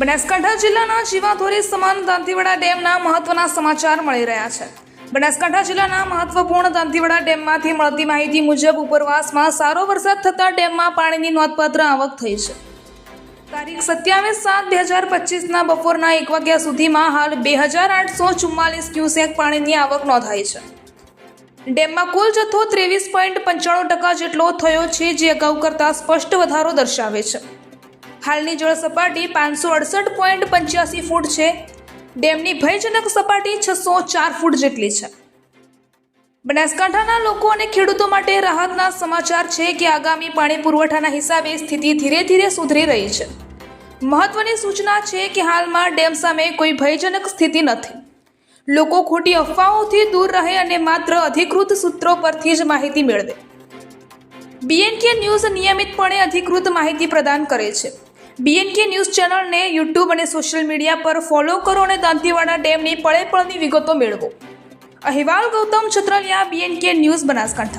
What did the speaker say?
બનાસકાંઠા જિલ્લાના જીવાધોરી સમાન દાંતીવાડા ડેમના મહત્વના સમાચાર મળી રહ્યા છે. બનાસકાંઠા જિલ્લાના મહત્વપૂર્ણ દાંતીવાડા ડેમમાંથી મળતી માહિતી મુજબ ઉપરવાસમાં સારો વરસાદ થતાં ડેમમાં પાણીની નોંધપાત્ર આવક થઈ છે. તારીખ સત્યાવીસ સાત બે હજાર પચીસના બપોરના એક વાગ્યા સુધીમાં હાલ બે હજાર આઠસો ચુમ્માલીસ ક્યુસેક પાણીની આવક નોંધાઈ છે. ડેમમાં કુલ જથ્થો ત્રેવીસ પોઈન્ટ પંચાણું ટકા જેટલો થયો છે, જે અગાઉ કરતાં સ્પષ્ટ વધારો દર્શાવે છે. હાલની જળ સપાટી પાંચસો અડસઠ પોઈન્ટ પંચ્યાસી ફૂટ છે. ડેમની ભયજનક સપાટી છસો ચાર ફૂટ જેટલી છે. બનાસકાંઠાના લોકો અને ખેડૂતો માટે રાહતના સમાચાર છે કે આગામી પાણી પુરવઠાના હિસાબે સ્થિતિ ધીરે ધીરે સુધરી રહી છે. મહત્વની સૂચના છે કે હાલમાં ડેમ સામે કોઈ ભયજનક સ્થિતિ નથી. લોકો ખોટી અફવાઓથી દૂર રહે અને માત્ર અધિકૃત સૂત્રો પરથી જ માહિતી મેળવે. બીએનકે ન્યૂઝ નિયમિતપણે અધિકૃત માહિતી પ્રદાન કરે છે. બીએનકે ન્યૂઝ ચેનલને યુટ્યુબ અને સોશિયલ મીડિયા પર ફોલો કરો અને દાંતીવાડા ડેમની પળે પળની વિગતો મેળવો. અહેવાલ ગૌતમ છત્રલિયા બીએનકે ન્યૂઝ બનાસકાંઠા.